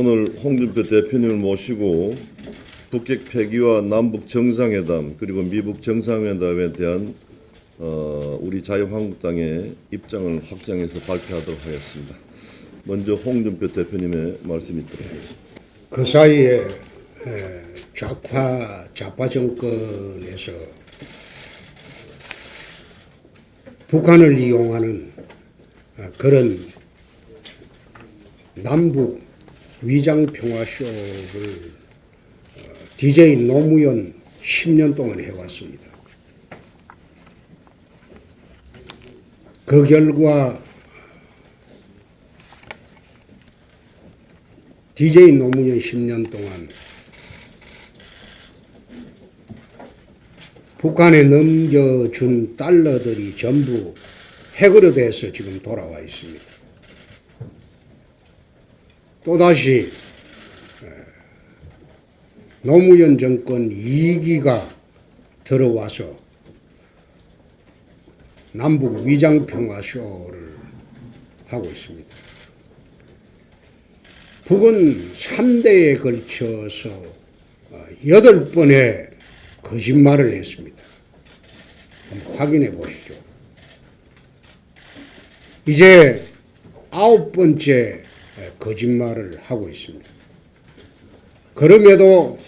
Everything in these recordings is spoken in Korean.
오늘 홍준표 대표님을 모시고 북핵 폐기와 남북 정상회담 그리고 미북 정상회담에 대한 어, 우리 자유한국당의 입장을 확장해서 발표하도록 하겠습니다. 먼저 홍준표 대표님의 말씀 있도록 하겠습니다. 그 사이에 에, 좌파 좌파 정권에서 북한을 이용하는 어, 그런 남북 위장 평화 쇼를 DJ 노무현 10년 동안 해왔습니다. 그 결과 DJ 노무현 10년 동안 북한에 넘겨준 달러들이 전부 핵으로 돼서 지금 돌아와 있습니다. 또다시 에, 노무현 정권 2기가 들어와서 남북 위장평화쇼를 하고 있습니다. 북은 3대에 걸쳐서 어, 여덟 번의 거짓말을 했습니다. 확인해 보시죠. 이제 아홉 번째 거짓말을 하고 있습니다. 그럼에도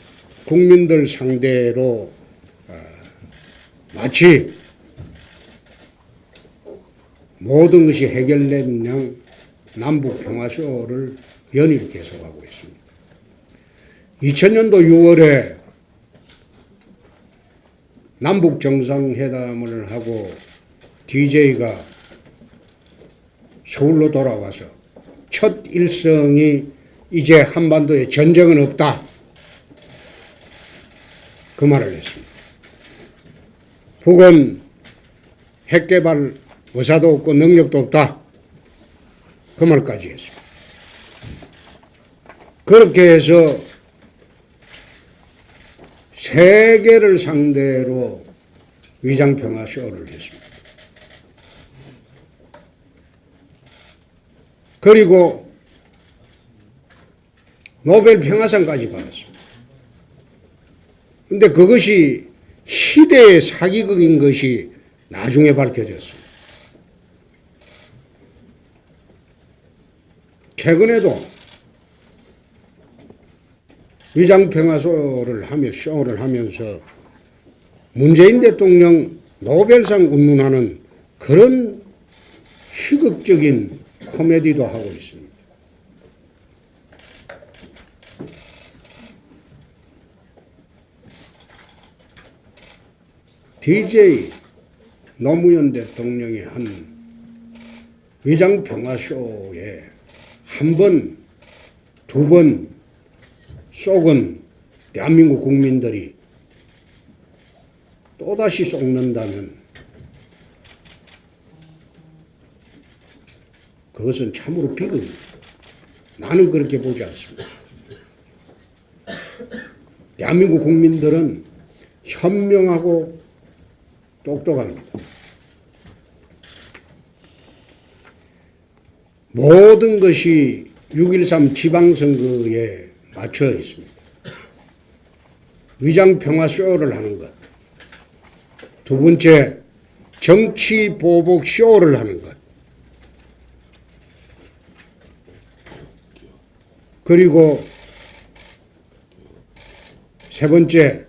국민들 상대로 어, 마치 모든 것이 해결된 양 남북 평화쇼를 연일 계속하고 있습니다. 2000년도 6월에 남북 정상회담을 하고 DJ가 서울로 돌아와서 첫 일성이 이제 한반도에 전쟁은 없다. 그 말을 했습니다. 북은 핵개발 의사도 없고 능력도 없다. 그 말까지 했습니다. 그렇게 해서 세계를 상대로 위장평화 쇼를 했습니다. 그리고 노벨 평화상까지 받았습니다. 근데 그것이 시대의 사기극인 것이 나중에 밝혀졌습니다. 최근에도 위장평화쇼를 하며 쇼를 하면서 문재인 대통령 노벨상 운운하는 그런 희극적인 코미디도 하고 있습니다. DJ 노무현 대통령이 한 위장평화쇼에 한 번, 두 번 쏙은 대한민국 국민들이 또다시 쏙는다면 그것은 참으로 비극입니다. 나는 그렇게 보지 않습니다. 대한민국 국민들은 현명하고 똑똑합니다. 모든 것이 6.13 지방선거에 맞춰 있습니다. 위장 평화 쇼를 하는 것. 두 번째, 정치 보복 쇼를 하는 것. 그리고 세 번째,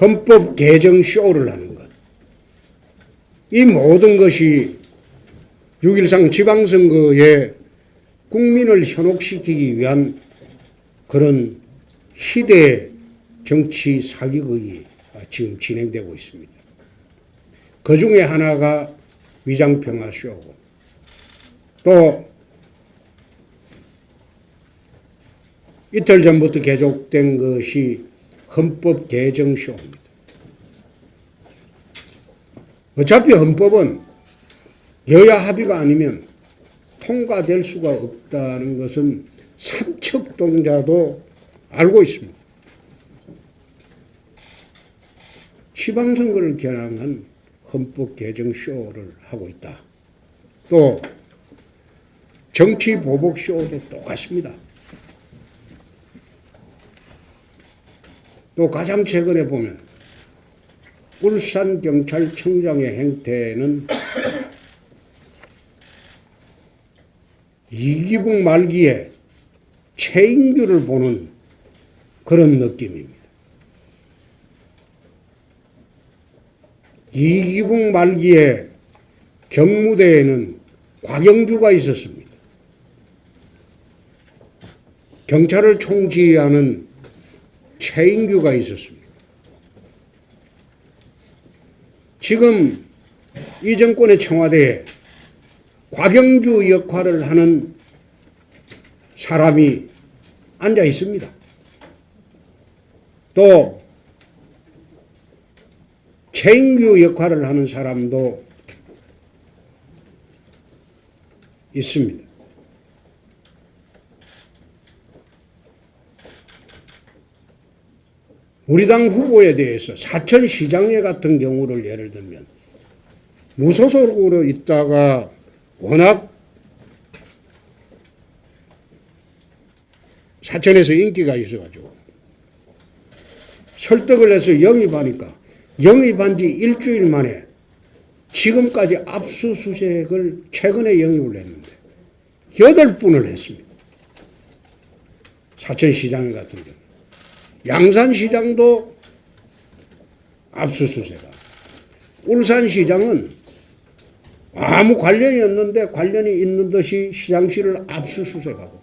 헌법 개정 쇼를 하는 것. 이 모든 것이 6.13 지방선거에 국민을 현혹시키기 위한 그런 희대의 정치 사기극이 지금 진행되고 있습니다. 그 중에 하나가 위장평화쇼고 또 이틀 전부터 계속된 것이 헌법 개정쇼입니다. 어차피 헌법은 여야 합의가 아니면 통과될 수가 없다는 것은 삼척동자도 알고 있습니다. 지방선거를 겨냥한 헌법 개정 쇼를 하고 있다. 또 정치 보복 쇼도 똑같습니다. 또 가장 최근에 보면 울산 경찰청장의 행태는 이기붕 말기에 최인규를 보는 그런 느낌입니다. 이기붕 말기에 경무대에는 곽영주가 있었습니다. 경찰을 총지휘하는 최인규가 있었습니다. 지금 이 정권의 청와대에 곽영주 역할을 하는 사람이 앉아 있습니다. 또 최인규 역할을 하는 사람도 있습니다. 우리 당 후보에 대해서 사천시장회 같은 경우를 예를 들면 무소속으로 있다가 워낙 사천에서 인기가 있어가지고 설득을 해서 영입하니까 영입한 지 일주일 만에 지금까지 압수수색을 최근에 영입을 했는데 여덟 분을 했습니다. 사천시장 같은 경우. 양산시장도 압수수색하고 울산시장은 아무 관련이 없는데 관련이 있는 듯이 시장실을 압수수색하고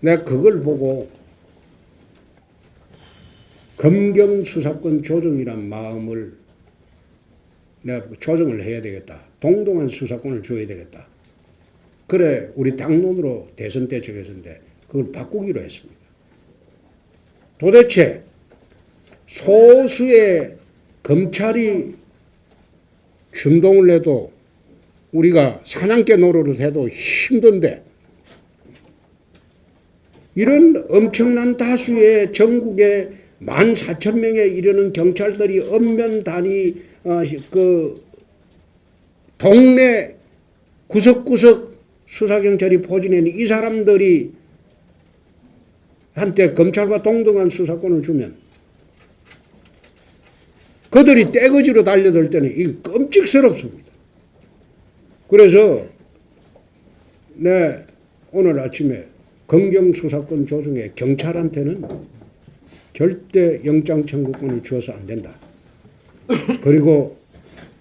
내가 그걸 보고 검경 수사권 조정이란 마음을 내가 조정을 해야 되겠다. 동동한 수사권을 줘야 되겠다. 그래 우리 당론으로 대선 때 정했는데 그걸 바꾸기로 했습니다. 도대체 소수의 검찰이 준동을 해도 우리가 사냥개 노릇을 해도 힘든데 이런 엄청난 다수의 전국에 만 사천 명에 이르는 경찰들이 엄면 단위 어, 그 동네 구석구석 수사경찰이 포진해는 이 사람들이 한때 검찰과 동등한 수사권을 주면 그들이 떼거지로 달려들 때는 이 끔찍스럽습니다. 그래서 내 오늘 아침에 검경 수사권 조정에 경찰한테는 절대 영장 청구권을 주어서 안 된다. 그리고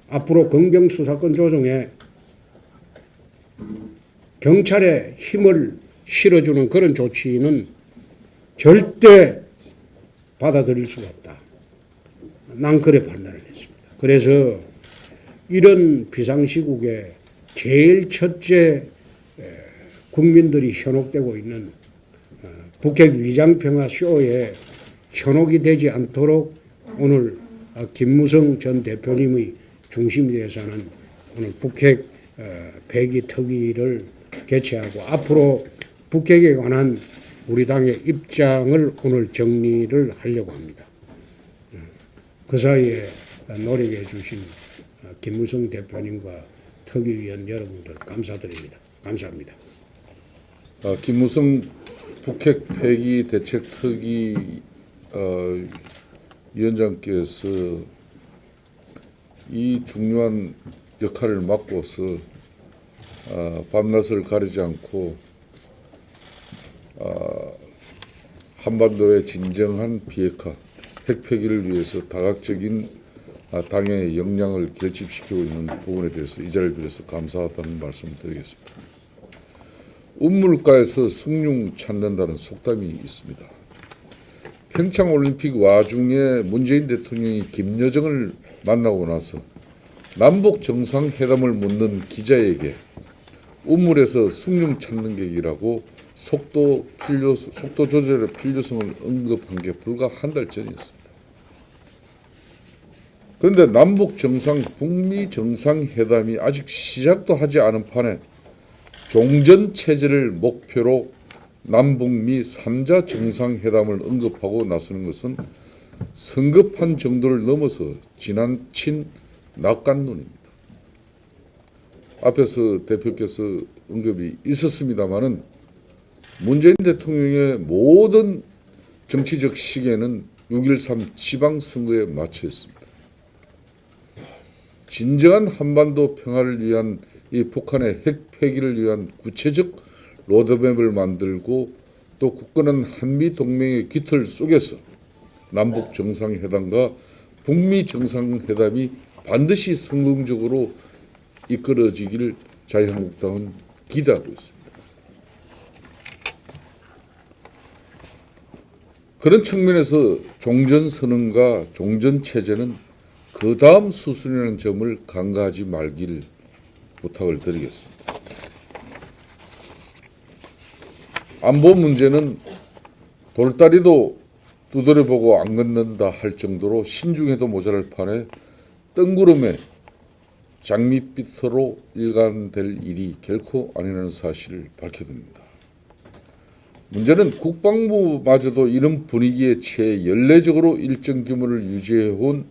앞으로 검경 수사권 조정에 경찰에 힘을 실어주는 그런 조치는 절대 받아들일 수가 없다. 난 그래 판단을 했습니다. 그래서 이런 비상시국에 제일 첫째 에, 국민들이 현혹되고 있는 어, 북핵 위장평화 쇼에 현혹이 되지 않도록 오늘 어, 김무성 전 대표님의 중심이 되어서는 오늘 북핵 어, 배기 특위를 개최하고 앞으로 북핵에 관한 우리 당의 입장을 오늘 정리를 하려고 합니다. 그 사이에 노력해 주신 김무성 대표님과 특위위원 여러분들 감사드립니다. 감사합니다. 아, 김무성 북핵 폐기 대책 특위 어, 위원장께서 이 중요한 역할을 맡고서 아, 밤낮을 가리지 않고 아, 한반도의 진정한 비핵화, 핵 폐기를 위해서 다각적인 아, 당의 역량을 결집시키고 있는 부분에 대해서 이 자리를 빌어서 감사하다는 말씀을 드리겠습니다. 운물가에서 숭늉 찾는다는 속담이 있습니다. 평창 올림픽 와중에 문재인 대통령이 김여정을 만나고 나서 남북 정상회담을 묻는 기자에게 운물에서 숭늉 찾는 객이라고 속도 필요 속도 조절의 필요성을 언급한 게 불과 한 달 전이었습니다. 그런데 남북 정상 북미 정상 회담이 아직 시작도 하지 않은 판에 종전 체제를 목표로 남북미 3자 정상회담을 언급하고 나서는 것은 성급한 정도를 넘어서 지나친 낙관론입니다. 앞에서 대표께서 언급이 있었습니다마는 문재인 대통령의 모든 정치적 시계는 6.13 지방선거에 맞춰 있습니다. 진정한 한반도 평화를 위한 이 북한의 핵 폐기를 위한 구체적 로드맵을 만들고 또 굳건한 한미 동맹의 깃털 속에서 남북 정상회담과 북미 정상회담이 반드시 성공적으로 이끌어지기를 자유한국당은 기대하고 있습니다. 그런 측면에서 종전 선언과 종전 체제는 그 다음 수순이라는 점을 간과하지 말길 부탁을 드리겠습니다. 안보 문제는 돌다리도 두드려보고 안 걷는다 할 정도로 신중해도 모자랄 판에 뜬구름에 장밋빛으로 일관될 일이 결코 아니라는 사실을 밝혀둡니다. 문제는 국방부마저도 이런 분위기에 취해 연례적으로 일정 규모를 유지해온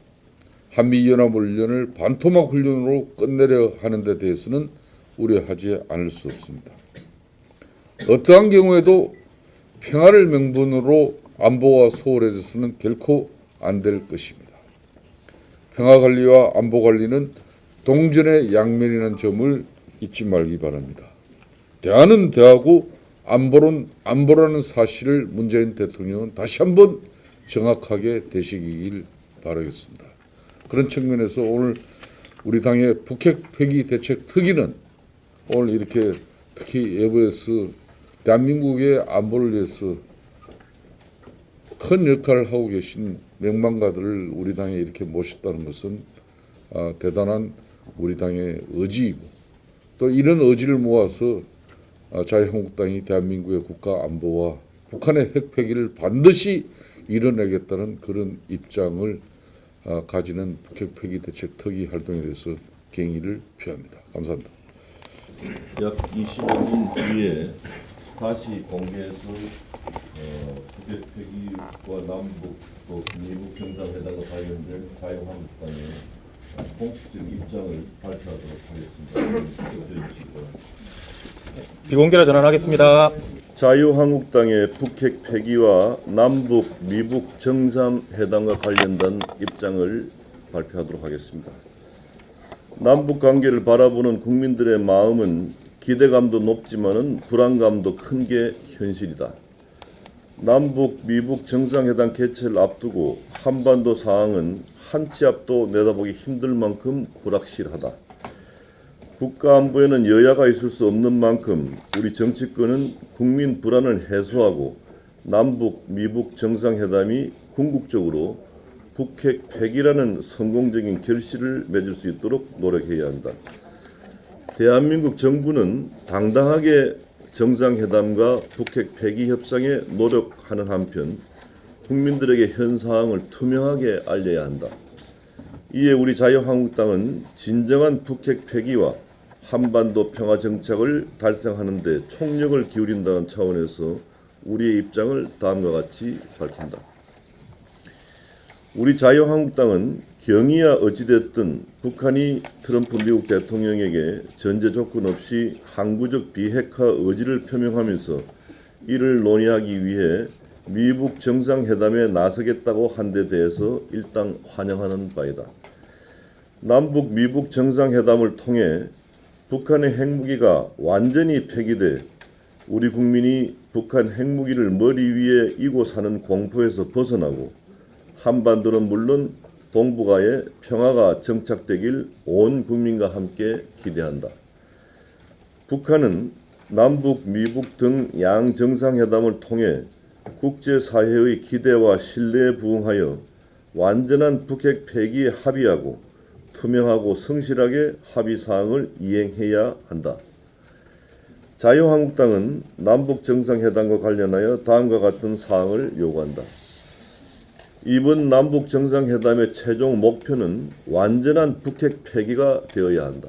한미연합훈련을 반토막 훈련으로 끝내려 하는 데 대해서는 우려하지 않을 수 없습니다. 어떠한 경우에도 평화를 명분으로 안보가 소홀해져서는 결코 안 될 것입니다. 평화 관리와 안보 관리는 동전의 양면이라는 점을 잊지 말기 바랍니다. 대안은 대하고 안보론 안보라는 사실을 문재인 대통령은 다시 한번 정확하게 되새기길 바라겠습니다. 그런 측면에서 오늘 우리 당의 북핵 폐기 대책 특위는 오늘 이렇게 특히 예부에서 대한민국의 안보를 위해서 큰 역할을 하고 계신 명망가들을 우리 당에 이렇게 모셨다는 것은 아, 대단한 우리 당의 의지이고 또 이런 의지를 모아서 아, 자유한국당이 대한민국의 국가 안보와 북한의 핵 폐기를 반드시 이뤄내겠다는 그런 입장을 아, 가지는 북핵 폐기 대책 특위 활동에 대해서 경의를 표합니다. 감사합니다. 약 20여 분 뒤에 다시 공개해서 어, 북핵 폐기와 남북 또 미국 정상회담과 관련된 자유한국당의 어, 공식적 입장을 발표하도록 하겠습니다. 비공개로 전환하겠습니다. 자유한국당의 북핵 폐기와 남북 미북 정상 회담과 관련된 입장을 발표하도록 하겠습니다. 남북 관계를 바라보는 국민들의 마음은 기대감도 높지만은 불안감도 큰 게 현실이다. 남북 미북 정상회담 개최를 앞두고 한반도 상황은 한 치 앞도 내다보기 힘들 만큼 불확실하다. 국가 안보에는 여야가 있을 수 없는 만큼 우리 정치권은 국민 불안을 해소하고 남북 미북 정상회담이 궁극적으로 북핵 폐기라는 성공적인 결실을 맺을 수 있도록 노력해야 한다. 대한민국 정부는 당당하게 정상회담과 북핵 폐기 협상에 노력하는 한편 국민들에게 현 상황을 투명하게 알려야 한다. 이에 우리 자유한국당은 진정한 북핵 폐기와 한반도 평화 정착을 달성하는 데 총력을 기울인다는 차원에서 우리의 입장을 다음과 같이 밝힌다. 우리 자유한국당은 경위야 어찌됐든 북한이 트럼프 미국 대통령에게 전제 조건 없이 항구적 비핵화 의지를 표명하면서 이를 논의하기 위해 미북 정상회담에 나서겠다고 한 데 대해서 일단 환영하는 바이다. 남북 미북 정상회담을 통해 북한의 핵무기가 완전히 폐기돼 우리 국민이 북한 핵무기를 머리 위에 이고 사는 공포에서 벗어나고 한반도는 물론 동북아에 평화가 정착되길 온 국민과 함께 기대한다. 북한은 남북, 미북 등 양 정상회담을 통해 국제사회의 기대와 신뢰에 부응하여 완전한 북핵 폐기에 합의하고 투명하고 성실하게 합의 사항을 이행해야 한다. 자유한국당은 남북 정상회담과 관련하여 다음과 같은 사항을 요구한다. 이번 남북 정상회담의 최종 목표는 완전한 북핵 폐기가 되어야 한다.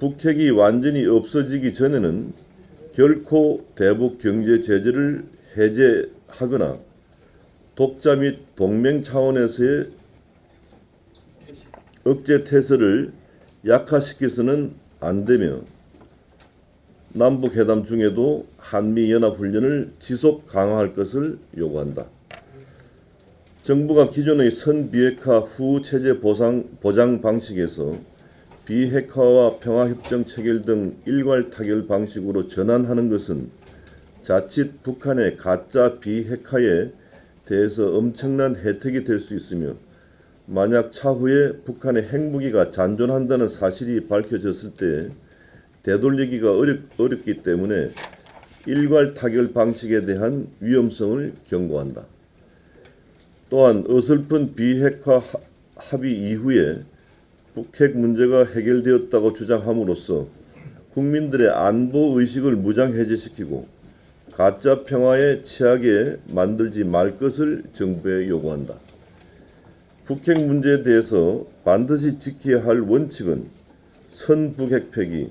북핵이 완전히 없어지기 전에는 결코 대북 경제 제재를 해제하거나 독자 및 동맹 차원에서의 억제 태세를 약화시켜서는 안 되며 남북 회담 중에도 한미 연합 훈련을 지속 강화할 것을 요구한다. 정부가 기존의 선비핵화 후 체제 보상, 보장 방식에서 비핵화와 평화협정 체결 등 일괄 타결 방식으로 전환하는 것은 자칫 북한의 가짜 비핵화에 대해서 엄청난 혜택이 될 수 있으며 만약 차후에 북한의 핵무기가 잔존한다는 사실이 밝혀졌을 때 되돌리기가 어렵, 어렵기 때문에 일괄 타결 방식에 대한 위험성을 경고한다. 또한 어설픈 비핵화 하- 합의 이후에 북핵 문제가 해결되었다고 주장함으로써 국민들의 안보 의식을 무장해제시키고 가짜 평화에 취하게 만들지 말 것을 정부에 요구한다. 북핵 문제에 대해서 반드시 지켜야 할 원칙은 선북핵 폐기,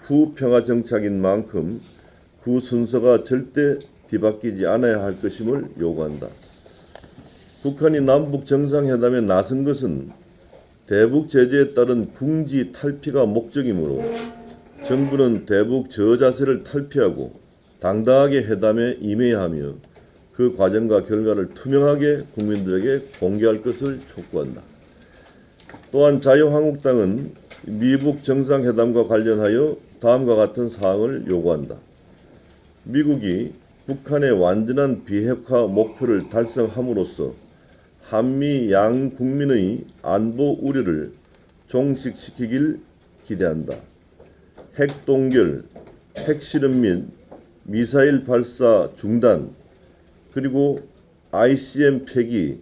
후 평화 정착인 만큼 그 순서가 절대 뒤바뀌지 않아야 할 것임을 요구한다. 북한이 남북 정상회담에 나선 것은 대북 제재에 따른 궁지 탈피가 목적이므로 정부는 대북 저자세를 탈피하고 당당하게 회담에 임해야 하며 그 과정과 결과를 투명하게 국민들에게 공개할 것을 촉구한다. 또한 자유한국당은 미북 정상회담과 관련하여 다음과 같은 사항을 요구한다. 미국이 북한의 완전한 비핵화 목표를 달성함으로써 한미 양 국민의 안보 우려를 종식시키길 기대한다. 핵 동결, 핵 실험 및 미사일 발사 중단, 그리고 ICM 폐기,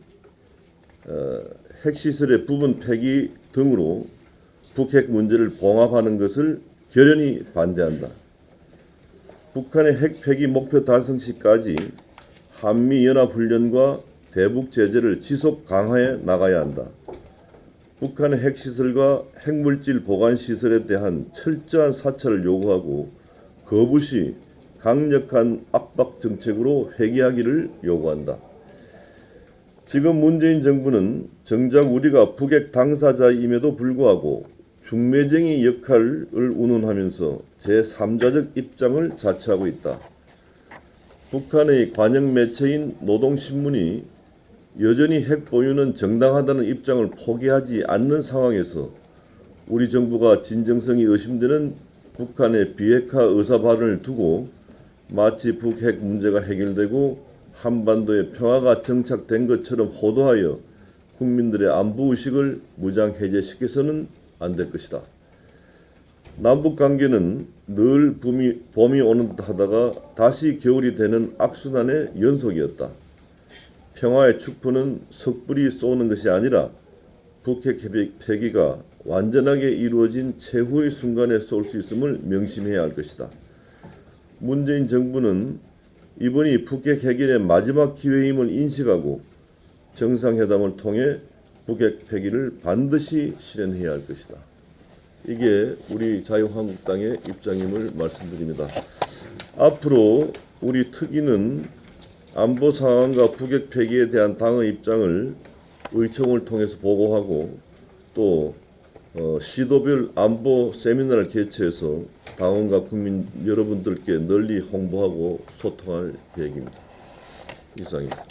어, 핵시설의 부분 폐기 등으로 북핵 문제를 봉합하는 것을 결연히 반대한다. 북한의 핵 폐기 목표 달성 시까지 한미 연합 훈련과 대북 제재를 지속 강화해 나가야 한다. 북한의 핵시설과 핵물질 보관 시설에 대한 철저한 사찰을 요구하고 거부시 강력한 압박 정책으로 회귀하기를 요구한다. 지금 문재인 정부는 정작 우리가 북핵 당사자임에도 불구하고 중매쟁이 역할을 운운하면서 제3자적 입장을 자처하고 있다. 북한의 관영 매체인 노동신문이 여전히 핵 보유는 정당하다는 입장을 포기하지 않는 상황에서 우리 정부가 진정성이 의심되는 북한의 비핵화 의사 발언을 두고 마치 북핵 문제가 해결되고 한반도의 평화가 정착된 것처럼 호도하여 국민들의 안보 의식을 무장 해제시켜서는 안 될 것이다. 남북 관계는 늘 봄이, 봄이 오는 듯 하다가 다시 겨울이 되는 악순환의 연속이었다. 평화의 축포는 석불이 쏘는 것이 아니라 북핵 폐기- 폐기가 완전하게 이루어진 최후의 순간에 쏠 수 있음을 명심해야 할 것이다. 문재인 정부는 이번이 북핵 해결의 마지막 기회임을 인식하고 정상회담을 통해 북핵 폐기를 반드시 실현해야 할 것이다. 이게 우리 자유한국당의 입장임을 말씀드립니다. 앞으로 우리 특위는 안보 상황과 북핵 폐기에 대한 당의 입장을 의총을 통해서 보고하고 또 어, 시도별 안보 세미나를 개최해서 당원과 국민 여러분들께 널리 홍보하고 소통할 계획입니다. 이상입니다.